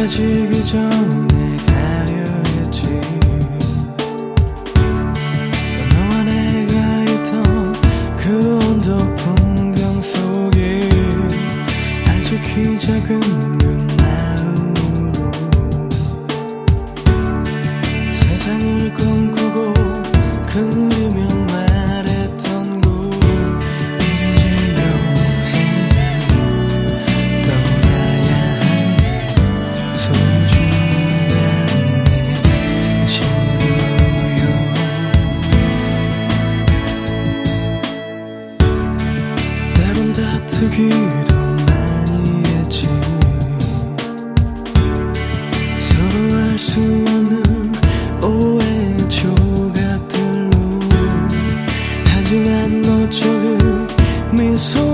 사라지기 전에 다투기도 많이 했지. 서로할 수 없는 오해 조각들로. 하지만 너 조금 미소